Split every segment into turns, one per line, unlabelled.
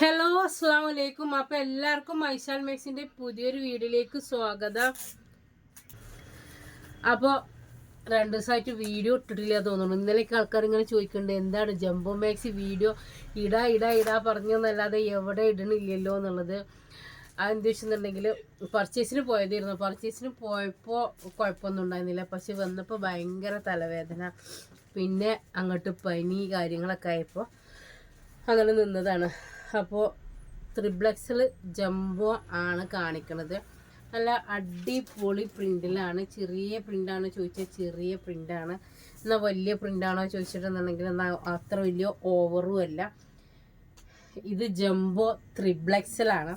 Hello അസ്സാം വലൈക്കും അപ്പൊ എല്ലാവർക്കും മൈശാൽ മേക്സിന്റെ പുതിയൊരു വീഡിയോയിലേക്ക് സ്വാഗതം. അപ്പോൾ രണ്ട് ദിവസമായിട്ട് വീഡിയോ ഇട്ടിട്ടില്ല തോന്നുന്നു. ഇന്നലെയൊക്കെ ആൾക്കാർ ഇങ്ങനെ ചോദിക്കുന്നുണ്ട് എന്താണ് ജംബോ മാക്സി വീഡിയോ? ഇടാ ഇടാ ഇടാ പറഞ്ഞെന്നല്ലാതെ എവിടെ ഇടണില്ലല്ലോ എന്നുള്ളത്. അതെന്ത് വെച്ചിട്ടുണ്ടെങ്കിൽ പർച്ചേസിന് പോയതായിരുന്നു. പർച്ചേസിന് പോയപ്പോൾ കുഴപ്പമൊന്നും ഉണ്ടായിരുന്നില്ല. പക്ഷെ വന്നപ്പോൾ ഭയങ്കര തലവേദന. പിന്നെ അങ്ങോട്ട് പനി കാര്യങ്ങളൊക്കെ ആയപ്പോൾ അങ്ങനെ നിന്നതാണ്. അപ്പോൾ ത്രിബ്ലക്സിൽ ജംബോ ആണ് കാണിക്കുന്നത് നല്ല അടിപൊളി പ്രിന്റിലാണ്. ചെറിയ പ്രിന്റാണോ ചോദിച്ചാൽ ചെറിയ പ്രിന്റാണ് എന്നാൽ വലിയ പ്രിന്റാണോ ചോദിച്ചിട്ടുണ്ടെങ്കിൽ എന്നാൽ അത്ര വലിയ ഓവറും അല്ല. ഇത് ജംബോ ത്രിബ്ലക്സിലാണ്.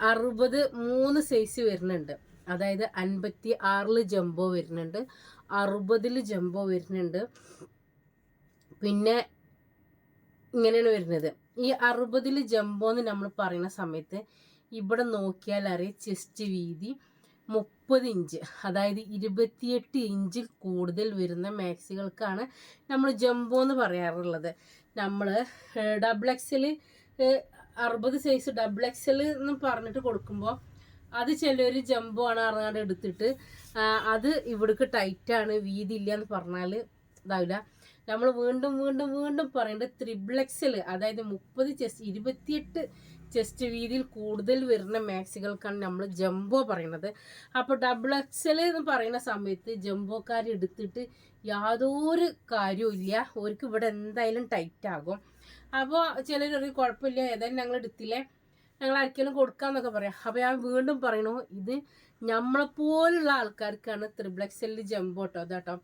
അറുപത് മൂന്ന് സൈസ് വരുന്നുണ്ട്. അതായത് അൻപത്തി ആറിൽ ജംബോ വരുന്നുണ്ട്. അറുപതിൽ ജംബോ വരുന്നുണ്ട്. പിന്നെ ഇങ്ങനെയാണ് വരുന്നത്. ഈ അറുപതിൽ ജംബോ എന്ന് നമ്മൾ പറയുന്ന സമയത്ത് ഇവിടെ നോക്കിയാൽ അറിയാം ചെസ്റ്റ് വീതി മുപ്പത് ഇഞ്ച്. അതായത് ഇരുപത്തിയെട്ട് ഇഞ്ചിൽ കൂടുതൽ വരുന്ന മാക്സികൾക്കാണ് നമ്മൾ ജംബോ എന്ന് പറയാറുള്ളത് നമ്മൾ ഡബിൾ എക്സൽ അറുപത് സൈസ് ഡബിൾ എക്സൽ എന്ന് പറഞ്ഞിട്ട് കൊടുക്കുമ്പോൾ അത് ചിലർ ജംബോ ആണ് അറിയാണ്ട് എടുത്തിട്ട് അത് ഇവിടേക്ക് ടൈറ്റാണ് വീതി ഇല്ല എന്ന് പറഞ്ഞാൽ ഇതാവില്ല. നമ്മൾ വീണ്ടും വീണ്ടും വീണ്ടും പറയേണ്ടത് ത്രിബ്ലക്സിൽ അതായത് മുപ്പത് ചെസ്റ്റ് ഇരുപത്തിയെട്ട് ചെസ്റ്റ് വീതിയിൽ കൂടുതൽ വരുന്ന മാക്സികൾക്കാണ് നമ്മൾ ജംബോ പറയുന്നത് അപ്പോൾ ഡബിൾ എക്സൽ എന്ന് പറയുന്ന സമയത്ത് ജംബോക്കാർ എടുത്തിട്ട് യാതൊരു കാര്യവും ഇല്ല. അവർക്ക് ഇവിടെ എന്തായാലും ടൈറ്റ് ആകും. അപ്പോൾ ചിലർ ഒരു കുഴപ്പമില്ല ഏതായാലും ഞങ്ങൾ എടുത്തില്ലേ? ഞങ്ങൾ ആർക്കെങ്കിലും കൊടുക്കാമെന്നൊക്കെ പറയാം. അപ്പോൾ ഞാൻ വീണ്ടും പറയണു ഇത് നമ്മളെപ്പോലുള്ള ആൾക്കാർക്കാണ് ത്രിബിൾ എക്സലിൽ ജംബോ കേട്ടോ അതാട്ടോ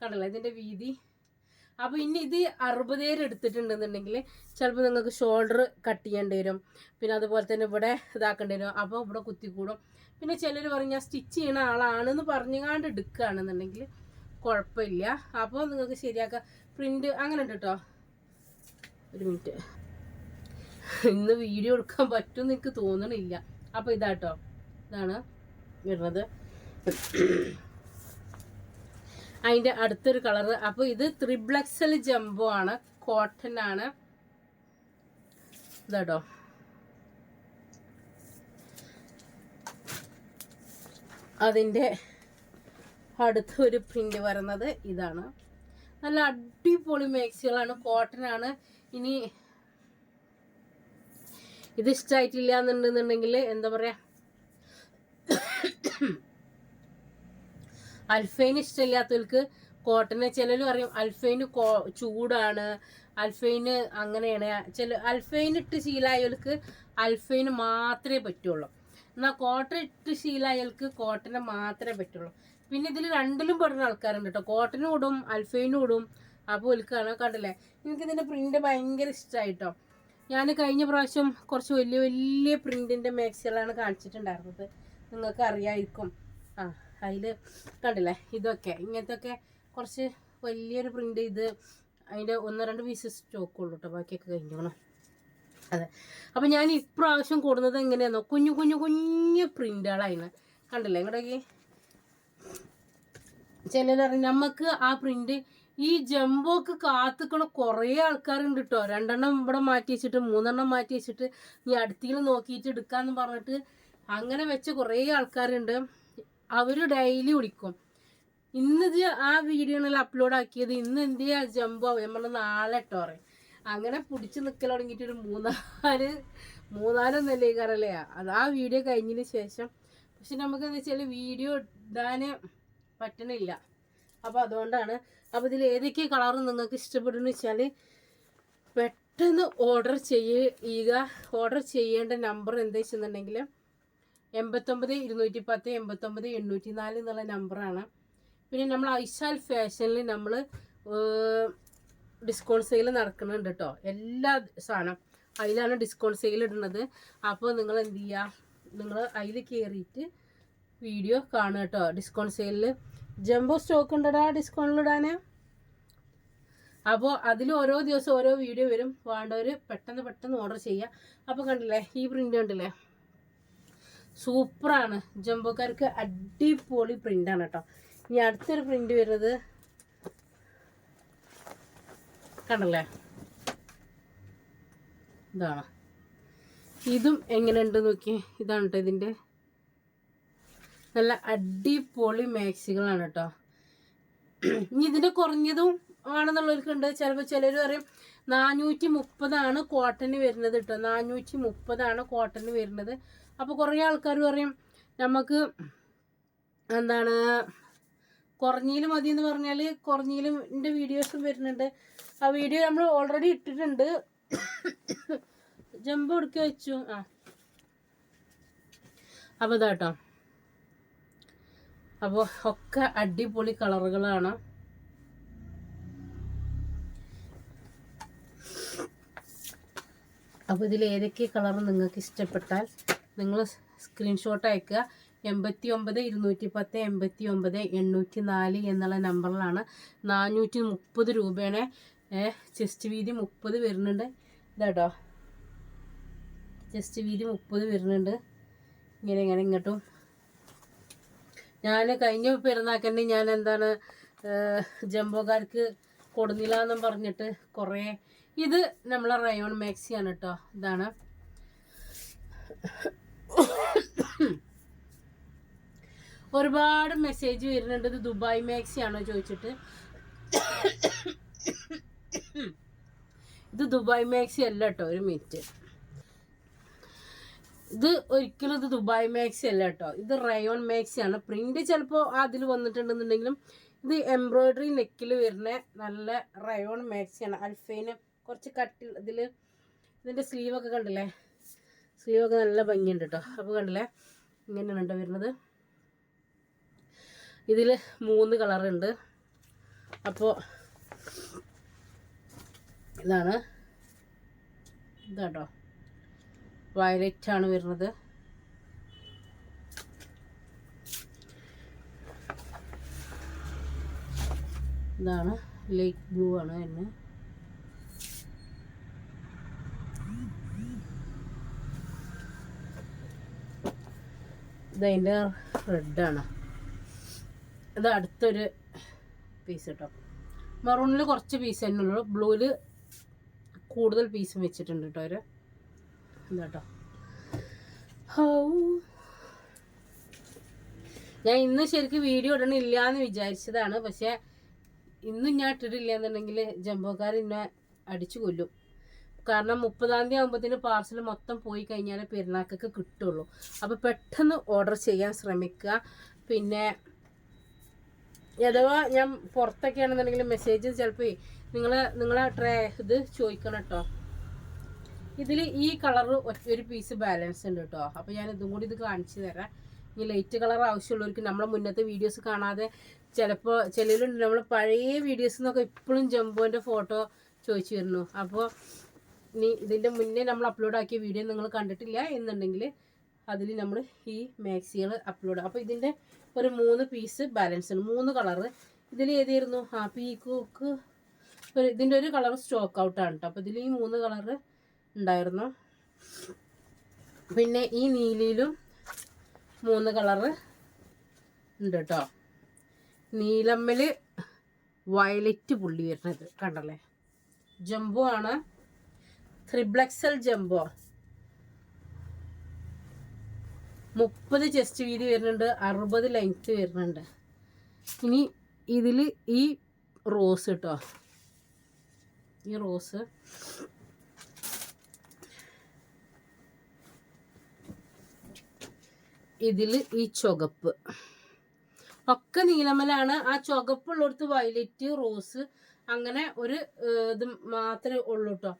കണ്ടല്ലോ ഇതിന്റെ വീതി? അപ്പോൾ ഇനി ഇത് അറുപതേര് എടുത്തിട്ടുണ്ടെന്നുണ്ടെങ്കിൽ ചിലപ്പോൾ നിങ്ങൾക്ക് ഷോൾഡർ കട്ട് ചെയ്യേണ്ടി വരും. പിന്നെ അതുപോലെ തന്നെ ഇവിടെ ഇതാക്കേണ്ടി വരും. അപ്പോൾ ഇവിടെ കുത്തിക്കൂടും. പിന്നെ ചിലർ പറഞ്ഞു ഞാൻ സ്റ്റിച്ച് ചെയ്യണ ആളാണെന്ന് പറഞ്ഞുകാണ്ട് എടുക്കുകയാണെന്നുണ്ടെങ്കിൽ കുഴപ്പമില്ല. അപ്പോൾ നിങ്ങൾക്ക് ശരിയാക്കാം. പ്രിന്റ് അങ്ങനെ ഉണ്ട് കേട്ടോ ഒരു മിനിറ്റ് ഇന്ന് വീഡിയോ എടുക്കാൻ പറ്റുമെന്ന് എനിക്ക് തോന്നണില്ല. അപ്പോൾ ഇതാട്ടോ ഇതാണ് വരുന്നത്. അതിന്റെ അടുത്തൊരു കളർ. അപ്പോൾ ഇത് ത്രിബ്ലക്സൽ ജംബോ ആണ്. കോട്ടൺ ആണ്. ഇതാട്ടോ. അതിന്റെ അടുത്തൊരു പ്രിന്റ് വരുന്നത് ഇതാണ്. നല്ല അടിപൊളി മാക്സികളാണ്. കോട്ടൺ ആണ്. ഇനി ഇത് ഇഷ്ടമായിട്ടില്ല എന്നുണ്ടെന്നുണ്ടെങ്കിൽ എന്താ പറയാ അൽഫൈൻ ഇഷ്ടമില്ലാത്തവർക്ക് കോട്ടന് ചിലർ പറയും അൽഫൈന് കോ ചൂടാണ് അൽഫൈന് അങ്ങനെയാണ്. ചില അൽഫൈൻ ഇട്ട് ശീലായവർക്ക് അൽഫൈന് മാത്രമേ പറ്റുള്ളൂ. എന്നാൽ കോട്ടൺ ഇട്ട് ശീലായവർക്ക് കോട്ടനെ മാത്രമേ പറ്റുള്ളൂ. പിന്നെ ഇതിൽ രണ്ടിലും പെടുന്ന ആൾക്കാരുണ്ട് കേട്ടോ കോട്ടനും ഇടും അൽഫൈനും ഇടും. അപ്പോൾ ഒലിക്കാണ് കണ്ടില്ലേ? എനിക്ക് ഇതിന്റെ പ്രിന്റ് ഭയങ്കര ഇഷ്ടമായിട്ടോ ഞാൻ കഴിഞ്ഞ പ്രാവശ്യം കുറച്ച് വലിയ വലിയ പ്രിന്റിന്റെ മാക്സികളാണ് കാണിച്ചിട്ടുണ്ടായിരുന്നത്. നിങ്ങൾക്ക് അറിയായിരിക്കും ആ. അതിൽ കണ്ടില്ലേ? ഇതൊക്കെ. ഇങ്ങനത്തെ ഒക്കെ കുറച്ച് വലിയൊരു പ്രിന്റ് ഇത് അതിന്റെ ഒന്ന് രണ്ട് പീസ് സ്റ്റോക്കുള്ളൂ കേട്ടോ ബാക്കിയൊക്കെ കഴിഞ്ഞോണം അതെ. അപ്പം ഞാൻ ഇപ്രാവശ്യം കൂടുന്നത് എങ്ങനെയാണെന്നോ കുഞ്ഞു കുഞ്ഞു കുഞ്ഞു പ്രിന്റുകളായിരുന്നു കണ്ടില്ലേ? ഇങ്ങോട്ടേക്ക്. ചിലരറിയും നമുക്ക് ആ പ്രിന്റ് ഈ ജംബോക്ക് കാത്തുക്കണ കുറേ ആൾക്കാരുണ്ട് കേട്ടോ രണ്ടെണ്ണം ഇവിടെ മാറ്റി വെച്ചിട്ട് മൂന്നെണ്ണം മാറ്റി വെച്ചിട്ട് നീ അടുത്തേക്ക് നോക്കിയിട്ട് എടുക്കാന്ന് പറഞ്ഞിട്ട് അങ്ങനെ വെച്ച കുറേ ആൾക്കാരുണ്ട്. അവർ ഡെയിലി വിളിക്കും. ഇന്നത് ആ വീഡിയോണെല്ലാം അപ്ലോഡ് ആക്കിയത്. ഇന്ന് എന്തിയാ ജംബോ നമ്മൾ നാളെ ഇട്ടോ പറയും. അങ്ങനെ പിടിച്ച് നിൽക്കൽ തുടങ്ങിയിട്ട് ഒരു മൂന്നാൽ മൂന്നാലൊന്നല്ലേ കറല്ലേ അത് ആ വീഡിയോ കഴിഞ്ഞതിന് ശേഷം. പക്ഷെ നമുക്ക് എന്താ വെച്ചാൽ വീഡിയോ ഇടാൻ പറ്റണില്ല. അപ്പോൾ അതുകൊണ്ടാണ്. അപ്പോൾ ഇതിൽ ഏതൊക്കെ കളർ നിങ്ങൾക്ക് ഇഷ്ടപ്പെടുന്നു വെച്ചാൽ പെട്ടെന്ന് ഓർഡർ ചെയ്യുക ഓർഡർ ചെയ്യേണ്ട നമ്പർ എന്താ വെച്ചെന്നുണ്ടെങ്കിൽ എൺപത്തൊമ്പത് ഇരുന്നൂറ്റി പത്ത് എൺപത്തൊമ്പത് എണ്ണൂറ്റി നാല് എന്നുള്ള നമ്പറാണ്. പിന്നെ നമ്മൾ ഐശാൽ ഫാഷനിൽ നമ്മൾ ഡിസ്കൗണ്ട് സെയിൽ നടക്കുന്നുണ്ട് കേട്ടോ എല്ലാ സാധനം അതിലാണ് ഡിസ്കൗണ്ട് സെയിൽ ഇടുന്നത്. അപ്പോൾ നിങ്ങൾ എന്ത് ചെയ്യുക നിങ്ങൾ അതിൽ കയറിയിട്ട് വീഡിയോ കാണുക കേട്ടോ ഡിസ്കൗണ്ട് സെയിലിൽ ജംബോ സ്റ്റോക്ക് ഉണ്ടടാ ഡിസ്കൗണ്ടിൽ ഇടാൻ അപ്പോൾ അതിൽ ഓരോ ദിവസം ഓരോ വീഡിയോ വരും. വേണ്ടവർ പെട്ടെന്ന് പെട്ടെന്ന് ഓർഡർ ചെയ്യുക അപ്പോൾ കണ്ടില്ലേ ഈ പ്രിന്റ് കണ്ടില്ലേ? സൂപ്പറാണ്. ജംബോക്കാർക്ക് അടിപൊളി പ്രിന്റാണ് കേട്ടോ ഇനി അടുത്തൊരു പ്രിന്റ് വരുന്നത് കണ്ടല്ലേ? ഇതാണ്. ഇതും എങ്ങനെയുണ്ട് നോക്കി ഇതാണ് കേട്ടോ ഇതിന്റെ നല്ല അടിപൊളി മാക്സികളാണ് കേട്ടോ ഇനി ഇതിന്റെ കുറഞ്ഞതും ആണെന്നുള്ളവർക്കുണ്ട് ചിലപ്പോൾ ചിലർ പറയും നാനൂറ്റി മുപ്പതാണ് കോട്ടന് വരുന്നത് കേട്ടോ നാനൂറ്റി മുപ്പതാണ് കോട്ടന് വരുന്നത്. അപ്പോൾ കുറേ ആൾക്കാർ പറയും നമുക്ക് എന്താണ് കുറഞ്ഞിൽ മതി എന്ന് പറഞ്ഞാൽ കുറഞ്ഞിലും എന്റെ വീഡിയോസും വരുന്നുണ്ട്. ആ വീഡിയോ നമ്മൾ ഓൾറെഡി ഇട്ടിട്ടുണ്ട്. ജമ്പ് എടുക്കി വെച്ചു. ആ. അപ്പോൾ ഇതാട്ടോ അപ്പോൾ ഒക്കെ അടിപൊളി കളറുകളാണ്. അപ്പോൾ ഇതിൽ ഏതൊക്കെ കളർ നിങ്ങൾക്ക് ഇഷ്ടപ്പെട്ടാൽ നിങ്ങൾ സ്ക്രീൻഷോട്ട് അയക്കുക. എൺപത്തി ഒമ്പത് ഇരുന്നൂറ്റി പത്ത് എൺപത്തി ഒമ്പത് എണ്ണൂറ്റി നാല് എന്നുള്ള നമ്പറിലാണ് നാനൂറ്റി മുപ്പത് രൂപയാണ് ചെസ്റ്റ് വീതി മുപ്പത് വരുന്നുണ്ട്. ഇതാട്ടോ. ചെസ്റ്റ് വീതി മുപ്പത് വരുന്നുണ്ട്. ഇങ്ങനെ ഇങ്ങനെ ഇങ്ങോട്ടും. ഞാൻ കഴിഞ്ഞ പെരുന്നാക്കന്നെ ഞാൻ എന്താണ് ജംബോകാർക്ക് കൊടുന്നില്ല എന്നും പറഞ്ഞിട്ട് കുറേ ഇത് നമ്മളെ റയോൺ മാക്സിയാണ് കേട്ടോ ഇതാണ്. ഒരുപാട് മെസ്സേജ് വരുന്നുണ്ട്. ദുബായ് മാക്സി ആണോ ചോദിച്ചിട്ട്. ഇത് ദുബായ് മാക്സി അല്ല കേട്ടോ ഒരു മിനിറ്റ് ഇത് ഒരിക്കലും ഇത് ദുബായ് മാക്സി അല്ല കേട്ടോ ഇത് റയോൺ മാക്സി ആണ്. പ്രിന്റ് ചിലപ്പോൾ അതിൽ വന്നിട്ടുണ്ടെന്നുണ്ടെങ്കിലും ഇത് എംബ്രോയിഡറി നെക്കിൽ വരുന്ന നല്ല റയോൺ മാക്സി ആണ്. അൽഫൈന് കുറച്ച് കട്ടി ഇതിൽ ഇതിന്റെ സ്ലീവൊക്കെ കണ്ടില്ലേ? സ്ലീവൊക്കെ നല്ല ഭംഗിയുണ്ട് കേട്ടോ അപ്പോൾ കണ്ടില്ലേ ഇങ്ങനെയാണ് കേട്ടോ വരുന്നത്. ഇതിൽ മൂന്ന് കളറുണ്ട്. അപ്പോൾ ഇതാണ്. ഇതാട്ടോ. വയലറ്റ് ആണ് വരുന്നത്. ഇതാണ്. ലൈറ്റ് ബ്ലൂ ആണ് തന്നെ ഇതതിന്റെ റെഡാണ്. ഇത് അടുത്തൊരു പീസ് കേട്ടോ മെറൂണിൽ കുറച്ച് പീസ് തന്നെ ഉള്ളൂ. ബ്ലൂവിൽ കൂടുതൽ പീസും വെച്ചിട്ടുണ്ട് കേട്ടോ അവർ എന്താട്ടോ ഹൗ. ഞാൻ ഇന്ന് ശരിക്കും വീഡിയോ ഇടണില്ല എന്ന് വിചാരിച്ചതാണ്. പക്ഷേ ഇന്നും ഞാൻ ഇട്ടിട്ടില്ല എന്നുണ്ടെങ്കിൽ ജംബോക്കാർ എന്നെ അടിച്ചു കൊല്ലും. കാരണം മുപ്പതാം തീയതി ആകുമ്പോഴത്തേന് പാർസൽ മൊത്തം പോയി കഴിഞ്ഞാൽ പെരുന്നാക്കൊക്കെ കിട്ടുള്ളൂ. അപ്പോൾ പെട്ടെന്ന് ഓർഡർ ചെയ്യാൻ ശ്രമിക്കുക. പിന്നെ അഥവാ ഞാൻ പുറത്തൊക്കെ ആണെന്നുണ്ടെങ്കിൽ മെസ്സേജ് ചിലപ്പോൾ നിങ്ങൾ നിങ്ങളെ ട്രേ ഇത് ചോദിക്കണം കേട്ടോ ഇതിൽ ഈ കളർ ഒരു പീസ് ബാലൻസ് ഉണ്ട് കേട്ടോ അപ്പോൾ ഞാൻ ഇതും കൂടി ഇത് കാണിച്ചു തരാം. ഈ ലൈറ്റ് കളർ ആവശ്യമുള്ളവർക്ക് നമ്മളെ മുന്നത്തെ വീഡിയോസ് കാണാതെ ചിലപ്പോൾ ചിലരുണ്ട് നമ്മൾ പഴയ വീഡിയോസ് എന്നൊക്കെ ഇപ്പോഴും ജംബോന്റെ ഫോട്ടോ ചോദിച്ചു വരുന്നു. അപ്പോൾ ഇനി ഇതിന്റെ മുന്നേ നമ്മൾ അപ്ലോഡ് ആക്കിയ വീഡിയോ നിങ്ങൾ കണ്ടിട്ടില്ല എന്നുണ്ടെങ്കിൽ അതിൽ നമ്മൾ ഈ മാക്സികൾ അപ്ലോഡ് അപ്പോൾ ഇതിന്റെ ഒരു മൂന്ന് പീസ് ബാലൻസ് ഉണ്ട് മൂന്ന് കളറ് ഇതിൽ ഏതായിരുന്നു? ആ പീക്കോക്ക് ഒരു ഇതിന്റെ ഒരു കളർ സ്റ്റോക്ക് ഔട്ടാണ് കേട്ടോ അപ്പോൾ ഇതിൽ ഈ മൂന്ന് കളറ് ഉണ്ടായിരുന്നു. പിന്നെ ഈ നീലയിലും മൂന്ന് കളറ് ഉണ്ട് കേട്ടോ നീലമ്മൽ വയലറ്റ് പുള്ളി വരുന്നത് കണ്ടല്ലേ? ജംബു ആണ്. ത്രിബ്ലക്സൽ ജംബോ മുപ്പത് ചെസ്റ്റ് വീതി വരുന്നുണ്ട് അറുപത് ലെങ്ത് വരുന്നുണ്ട്. ഇനി ഇതിൽ ഈ റോസ് കേട്ടോ ഈ റോസ് ഇതിൽ ഈ ചുവപ്പ്. ഒക്കെ നീലമലാണ്. ആ ചുവപ്പുള്ളിടത്ത് വയലറ്റ് റോസ് അങ്ങനെ ഒരു ഇത് മാത്രമേ ഉള്ളൂ കേട്ടോ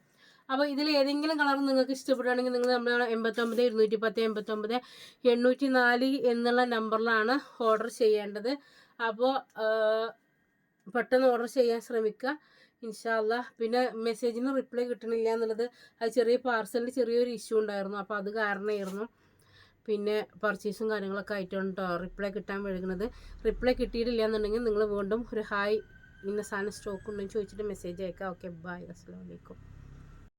അപ്പോൾ ഇതിൽ ഏതെങ്കിലും കളർ നിങ്ങൾക്ക് ഇഷ്ടപ്പെടുകയാണെങ്കിൽ നിങ്ങൾ നമ്മൾ എൺപത്തൊമ്പത് ഇരുന്നൂറ്റി പത്ത് എൺപത്തൊമ്പത് എണ്ണൂറ്റി നാല് എന്നുള്ള നമ്പറിലാണ് ഓർഡർ ചെയ്യേണ്ടത്. അപ്പോൾ പെട്ടെന്ന് ഓർഡർ ചെയ്യാൻ ശ്രമിക്കുക. ഇൻഷാല്ല പിന്നെ മെസ്സേജിന് റിപ്ലൈ കിട്ടണില്ല എന്നുള്ളത് അത് ചെറിയ പാർസലിൽ ചെറിയൊരു ഇഷ്യൂ ഉണ്ടായിരുന്നു. അപ്പോൾ അത് കാരണമായിരുന്നു. പിന്നെ പർച്ചേസും കാര്യങ്ങളൊക്കെ ആയിട്ടാണ് കേട്ടോ റിപ്ലൈ കിട്ടാൻ വഴുകുന്നത്. റിപ്ലൈ കിട്ടിയിട്ടില്ല എന്നുണ്ടെങ്കിൽ നിങ്ങൾ വീണ്ടും ഒരു ഹായ് ഇന്ന സാധനം സ്റ്റോക്ക് ഉണ്ടെന്ന് ചോദിച്ചിട്ട് മെസ്സേജ് അയക്കാം ഓക്കെ ബൈ അസ്സാം വലൈക്കും